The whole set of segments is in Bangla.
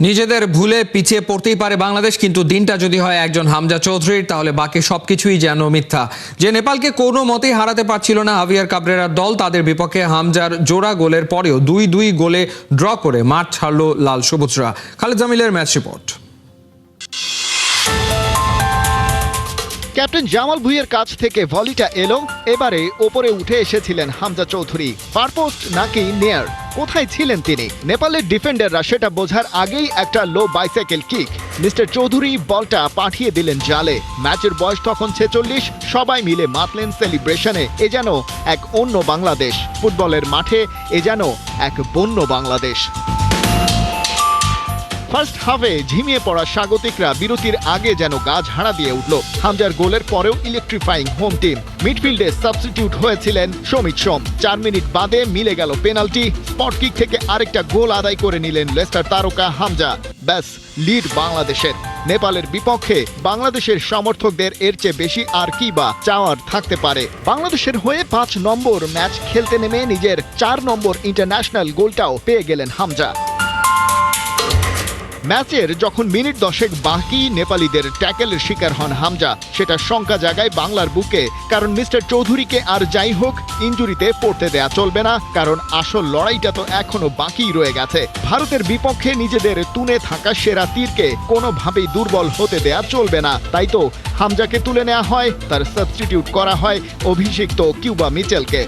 নিজেদের ভুলে পিছিয়ে পড়তেই পারে বাংলাদেশ, কিন্তু দিনটা যদি হয় একজন হামজা চৌধুরীর, তাহলে বাকি সবকিছুই যেন মিথ্যা। যে নেপালকে কোনো মতেই হারাতে পারছিল না হাভিয়ার কাবরেরার দল, তাদের বিপক্ষে হামজার জোড়া গোলের পরেও দুই দুই গোলে ড্র করে মাঠ ছাড়ল লাল সবুজরা। খালেদ জামিলের ম্যাচ রিপোর্ট। ক্যাপ্টেন জামাল ভুইয়ের কাছ থেকে ভলিটা এলো, এবারে ওপরে উঠে এসেছিলেন হামজা চৌধুরী। পারপোস্ট নাকি নেয়ার? কোথায় ছিলেন তিনি? নেপালের ডিফেন্ডাররা সেটা বোঝার আগেই একটা low bicycle kick. Mister Chowdhury বলটা পাঠিয়ে দিলেন জালে। ম্যাচের বয়স তখন ছেচল্লিশ, সবাই মিলে মাতলেন সেলিব্রেশনে। এ যেন এক অন্য বাংলাদেশ। ফুটবলের মাঠে এ যেন এক বন্য বাংলাদেশ। ফার্স্ট হাফে ঝিমিয়ে পড়া স্বাগতিকরা বিরতির আগে যেন গা ঝাড়া দিয়ে উঠল। হামজার গোলের পরেও ইলেকট্রিফাইং হোম টিম মিডফিল্ডে সাবস্টিটিউট হয়েছিলেন সমিত সোম। চার মিনিট বাদে মিলে গেল পেনাল্টি স্পট কিক থেকে আরেকটা গোল আদায় করে নিলেন লেস্টার তারকা হামজা। ব্যাস লিড বাংলাদেশের। নেপালের বিপক্ষে বাংলাদেশের সমর্থকদের এর চেয়ে বেশি আর কি বা চাওয়ার থাকতে পারে। বাংলাদেশের হয়ে পাঁচ নম্বর ম্যাচ খেলতে নেমে নিজের চার নম্বর ইন্টারন্যাশনাল গোলটাও পেয়ে গেলেন হামজা। ম্যাচের যখন মিনিট দশেক বাকি, নেপালিদের ট্যাকেলের শিকার হন হামজা। সেটা শঙ্কা জাগায় বাংলার বুকে। কারণ মিস্টার চৌধুরীকে আর যাই হোক, ইঞ্জুরিতে পড়তে দেয়া চলবে না, কারণ আসল লড়াইটা তো এখনও বাকি রয়ে গেছে। ভারতের বিপক্ষে নিজেদের তুনে থাকা সেরা তীরকে কোনোভাবেই দুর্বল হতে দেয়া চলবে না। তাই তো হামজাকে তুলে নেওয়া হয়, তার সাবস্টিটিউট করা হয় অভিষিক্ত কিউবা মিচেলকে।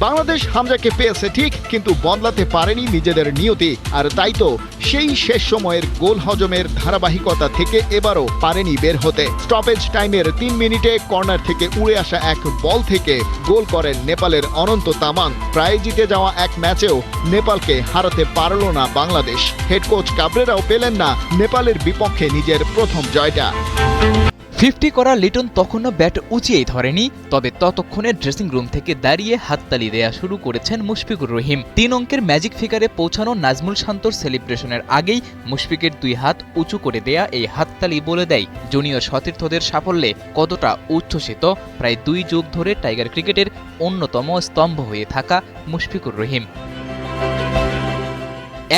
বাংলাদেশ হামজাকে পেয়েছে ঠিক, কিন্তু বদলাতে পারেনি নিজেদের নিয়তি। আর তাই তো সেই শেষ সময়ের গোল হজমের ধারাবাহিকতা থেকে এবারও পারেনি বের হতে। স্টপেজ টাইমের তিন মিনিটে কর্নার থেকে উড়ে আসা এক বল থেকে গোল করেন নেপালের অনন্ত তামাং। প্রায় জিতে যাওয়া এক ম্যাচেও নেপালকে হারাতে পারল না বাংলাদেশ। হেড কোচ কাবরেরাও পেলেন না নেপালের বিপক্ষে নিজের প্রথম জয়টা। ফিফটি করা লিটন তখনও ব্যাট উঁচিয়েই ধরেনি, তবে ততক্ষণে ড্রেসিং রুম থেকে দাঁড়িয়ে হাততালি দেয়া শুরু করেছেন মুশফিকুর রহিম। তিন অঙ্কের ম্যাজিক ফিগারে পৌঁছানো নাজমুল শান্তর সেলিব্রেশনের আগেই মুশফিকের দুই হাত উঁচু করে দেয়া এই হাততালি বলে দেয়। জুনিয়র সতীর্থদের সাফল্যে কতটা উচ্ছ্বসিত, প্রায় দুই যুগ ধরে টাইগার ক্রিকেটের অন্যতম স্তম্ভ হয়ে থাকা মুশফিকুর রহিম।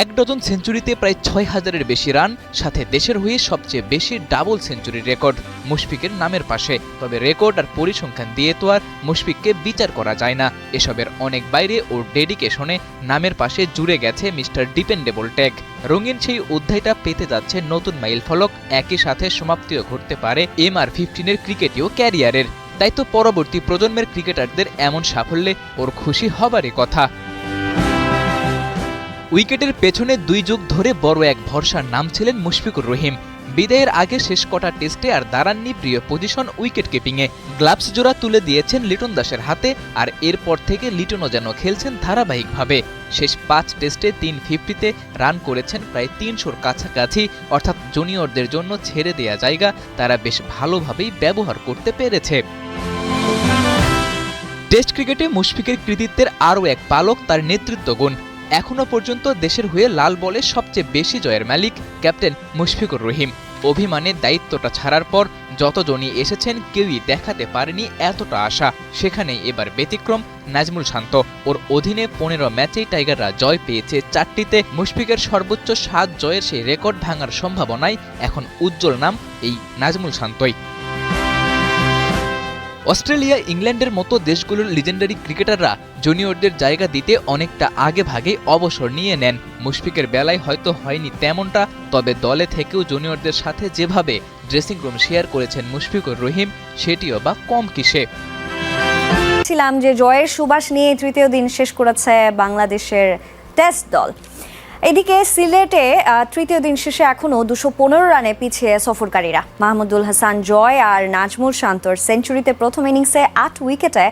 এক ডজন সেঞ্চুরিতে প্রায় ছয় হাজারের বেশি রান, সাথে দেশের হয়ে সবচেয়ে বেশি ডাবল সেঞ্চুরির রেকর্ড। মুশফিকের নামের পাশে, তবে রেকর্ড আর পরিসংখ্যান দিয়ে তো আর মুশফিককে বিচার করা যায় না। এসবের অনেক বাইরে ওর ডেডিকেশনে নামের পাশে জুড়ে গেছে মিস্টার ডিপেন্ডেবল ট্যাগ। রঙিন সেই অধ্যায়টা পেতে যাচ্ছে নতুন মাইল ফলক, একই সাথে সমাপ্তিও ঘটতে পারে এম আর ফিফটিনের ক্রিকেটীয় ক্যারিয়ারের। তাই তো পরবর্তী প্রজন্মের ক্রিকেটারদের এমন সাফল্যে ওর খুশি হবারই কথা। উইকেটের পেছনে দুই যুগ ধরে বড় এক ভরসার নাম ছিলেন মুশফিকুর রহিম। বিদায়ের আগে শেষ কটা টেস্টে আর দাঁড়াননি প্রিয় পজিশন উইকেট কিপিংয়ে গ্লাভস জোড়া তুলে দিয়েছেন লিটন দাসের হাতে আর এরপর থেকে লিটনও যেন খেলছেন ধারাবাহিকভাবে। শেষ পাঁচ টেস্টে তিন ফিফটিতে রান করেছেন প্রায় তিনশোর কাছাকাছি, অর্থাৎ জুনিয়রদের জন্য ছেড়ে দেয়া জায়গা তারা বেশ ভালোভাবেই ব্যবহার করতে পেরেছে। টেস্ট ক্রিকেটে মুশফিকের কৃতিত্বের আরও এক পালক তার নেতৃত্ব গুণ এখনও পর্যন্ত দেশের হয়ে লাল বলে সবচেয়ে বেশি জয়ের মালিক ক্যাপ্টেন মুশফিকুর রহিম। অভিমানের দায়িত্বটা ছাড়ার পর যতজনই এসেছেন, কেউই দেখাতে পারেনি এতটা আশা। সেখানেই এবার ব্যতিক্রম নাজমুল শান্ত। ওর অধীনে পনেরো ম্যাচেই টাইগাররা জয় পেয়েছে চারটিতে। মুশফিকের সর্বোচ্চ সাত জয়ের সেই রেকর্ড ভাঙার সম্ভাবনায় এখন উজ্জ্বল নাম এই নাজমুল শান্তই। অস্ট্রেলিয়া, ইংল্যান্ডের মতো দেশগুলোর লিজেন্ডারি ক্রিকেটাররা জুনিয়রদের জায়গা দিতে অনেকটা আগে ভাগে অবসর নিয়ে নেন। মুশফিকের বেলায় হয়তো হয়নি তেমনটা, তবে দলে থেকেও জুনিয়রদের সাথে যেভাবে ড্রেসিং রুম শেয়ার করেছেন মুশফিকুর রহিম, সেটিও বা কম কিসে। ছিলাম যে জয়ের সুবাস নিয়ে তৃতীয় দিন শেষ করেছে বাংলাদেশের টেস্ট দল। এদিকে সিলেটে তৃতীয় দিন শেষে এখনও দুশো পনেরো রানে পিছিয়ে সফরকারীরা। মাহমুদুল হাসান জয় আর নাজমুল শান্তর সেঞ্চুরিতে প্রথম ইনিংসে আট উইকেটে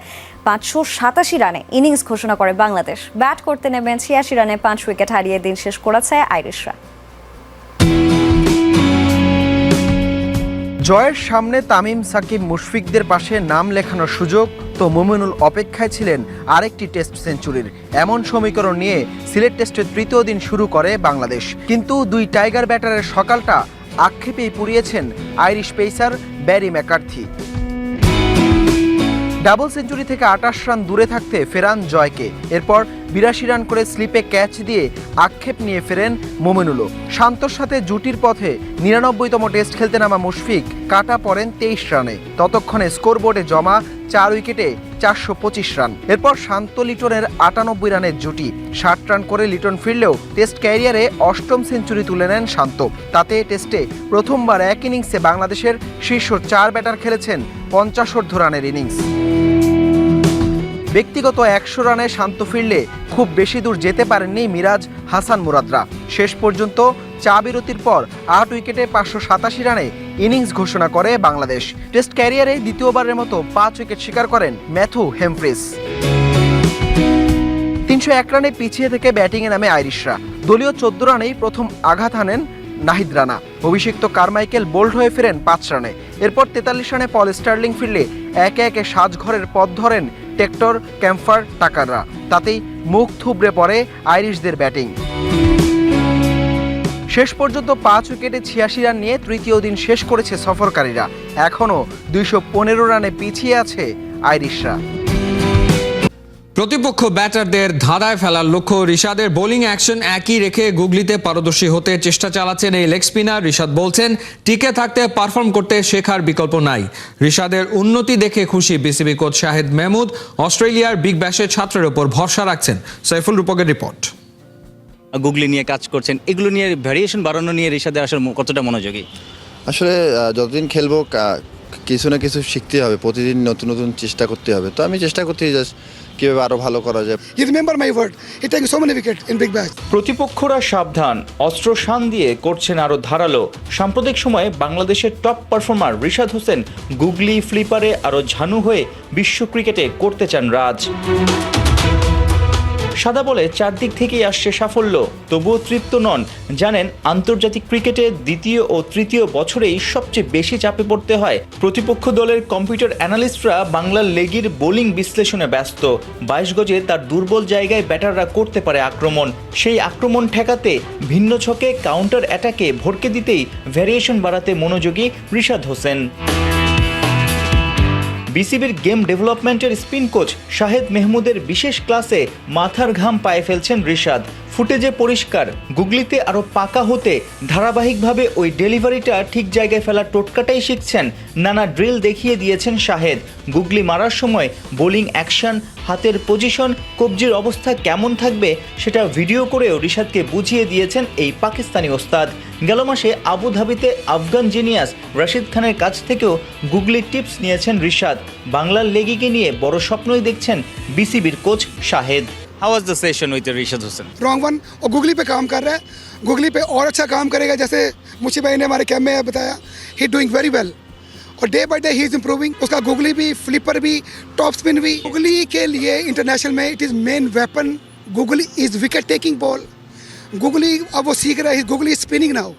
পাঁচশো সাতাশি রানে ইনিংস ঘোষণা করে বাংলাদেশ। ব্যাট করতে নেমে ছিয়াশি রানে পাঁচ উইকেট হারিয়ে দিন শেষ করেছে আইরিশরা। জয়ের সামনে তামিম, সাকিব, মুশফিকদের পাশে নাম লেখানোর সুযোগ তো মুমিনুল অপেক্ষায় ছিলেন আরেকটি টেস্ট সেঞ্চুরির। এমন সমীকরণ নিয়ে সিলেট টেস্টের তৃতীয় দিন শুরু করে বাংলাদেশ। কিন্তু দুই টাইগার ব্যাটারের সকালটা আক্ষেপেই পুড়িয়েছেন Irish pacer Barry McCarthy. Double century থেকে আটাশ রান দূরে থাকতে ফেরান জয়কে। এরপর বিরাশি রান করে স্লিপে ক্যাচ দিয়ে আক্ষেপ নিয়ে ফেরেন মোমিনুলও শান্তর সাথে জুটির পথে নিরানব্বইতম টেস্ট খেলতে নামা মুশফিক কাটা পড়েন তেইশ রানে। ততক্ষণে স্কোরবোর্ডে জমা চার উইকেটে চারশো পঁচিশ রান। এরপর শান্ত লিটনের আটানব্বই রানের জুটি। ষাট রান করে লিটন ফিরলেও টেস্ট ক্যারিয়ারে অষ্টম সেঞ্চুরি তুলে নেন শান্ত। তাতে টেস্টে প্রথমবার এক ইনিংসে বাংলাদেশের শীর্ষ চার ব্যাটার খেলেছেন পঞ্চাশোর্ধ রানের ইনিংস। ব্যক্তিগত একশো রানে শান্ত ফিরলে খুব বেশি দূর যেতে পারেননি মিরাজ হাসান মুরাদরা। শেষ পর্যন্ত চা বিরতির পর আট উইকেটে পাঁচশো সাতাশি রানে ইনিংস ঘোষণা করে বাংলাদেশ। টেস্ট ক্যারিয়ারে দ্বিতীয়বারের মতো পাঁচ উইকেট শিকার করেন ম্যাথু হেমফ্রিস তিনশো এক রানে পিছিয়ে থেকে ব্যাটিংয়ে নামে আইরিশরা। দলীয় চোদ্দ রানেই প্রথম আঘাত হানেন নাহিদ রানা। অভিষিক্ত কারমাইকেল বোল্ড হয়ে ফেরেন পাঁচ রানে। এরপর তেতাল্লিশ রানে পল স্টার্লিং ফিরলে একে একে সাজঘরের পথ ধরেন টেক্টর, ক্যাম্পার, টাকাররা। তাতেই মুখ থুবড়ে পড়ে আইরিশদের ব্যাটিং। শেষ পর্যন্ত পাঁচ উইকেটে ছিয়াশি রান নিয়ে তৃতীয় দিন শেষ করেছে সফরকারীরা। এখনও দুইশো পনেরো রানে পিছিয়ে আছে আইরিশরা। প্রতিপক্ষ ব্যাটারদের ধাঁধায় ফেলার লক্ষ্য রিশাদের বোলিং অ্যাকশন একই রেখে গুগলিতে পারদর্শী হতে চেষ্টা চালাচ্ছেন এই লেগ স্পিনার। রিশাদ বলছেন টিকে থাকতে পারফর্ম করতে শেখার বিকল্প নাই। রিশাদের উন্নতি দেখে খুশি বিসিবি কোচ শাহেদ মেহমুদ। অস্ট্রেলিয়ার বিগ ব্যাশের ছাত্রের ওপর ভরসা রাখছেন। সাইফুল রূপকের রিপোর্ট। গুগলি নিয়ে কাজ করছেন এগুলো নিয়ে ভ্যারিয়েশন বাড়ানো নিয়ে রিশাদের আসলে কতটা মনোযোগী? আসলে যতদিন খেলব কিছু না কিছু শিখতে হবে প্রতিদিন নতুন নতুন চেষ্টা করতে হবে। তো আমি চেষ্টা করতে জাস্ট কীভাবে আরও ভালো করা যায়? You remember my word He take so many wicket in big bash. প্রতিপক্ষরা সাবধান অস্ত্র শান দিয়ে করছেন আরও ধারালো। সাম্প্রতিক সময়ে বাংলাদেশের top performer Rishad Hossain googly ফ্লিপারে আরও ঝানু হয়ে বিশ্ব ক্রিকেটে করতে চান রাজ। সাদা বলে চারদিক থেকেই আসছে সাফল্য। তবুও তৃপ্ত নন। জানেন, আন্তর্জাতিক ক্রিকেটে দ্বিতীয় ও তৃতীয় বছরেই সবচেয়ে বেশি চাপে পড়তে হয়। প্রতিপক্ষ দলের কম্পিউটার অ্যানালিস্টরা বাংলার লেগির বোলিং বিশ্লেষণে ব্যস্ত। বাইশ গজে তার দুর্বল জায়গায় ব্যাটাররা করতে পারে আক্রমণ। সেই আক্রমণ ঠেকাতে ভিন্ন ছকে কাউন্টার অ্যাটাকে ভরকে দিতেই ভ্যারিয়েশন বাড়াতে মনোযোগী রিশাদ হোসেন। বিসিবির গেম ডেভেলপমেন্টের স্পিন কোচ শাহেদ মেহমুদের বিশেষ ক্লাসে মাথার ঘাম পায়ে ফেলছেন রিশাদ। ফুটেজে পরিষ্কার, গুগলিতে আরও পাকা হতে, ধারাবাহিকভাবে ওই ডেলিভারিটা ঠিক জায়গায় ফেলা টোটকাটাই শিখছেন, নানা ড্রিল দেখিয়ে দিয়েছেন শাহেদ। গুগলি মারার সময় বোলিং অ্যাকশন, হাতের পজিশন, কবজির অবস্থা কেমন থাকবে সেটা ভিডিও করেও রিশাদকে বুঝিয়ে দিয়েছেন এই পাকিস্তানি ওস্তাদ। গেল মাসে আবুধাবিতে আফগান জিনিয়াস রশিদ খানের কাছ থেকেও গুগলি টিপস নিয়েছেন রিশাদ। বাংলার লেগিকে নিয়ে বড় স্বপ্নই দেখছেন বিসিবির coach Shahed. How was the session with Rishad Hussain wrong one और गूगली पे काम कर रहा है। गूगली पे और अच्छा काम करेगा, जैसे मुझे भाई ने हमारे कैम में बताया। ही डूइंग वेरी वेल और day by day he is improving उसका गूगली भी फ्लिपर भी टॉप स्पिन भी। गूगली के लिए इंटरनेशनल में it is main weapon googly is wicket taking ball googly अब वो सीख रहा है गूगली स्पिनिंग नाउ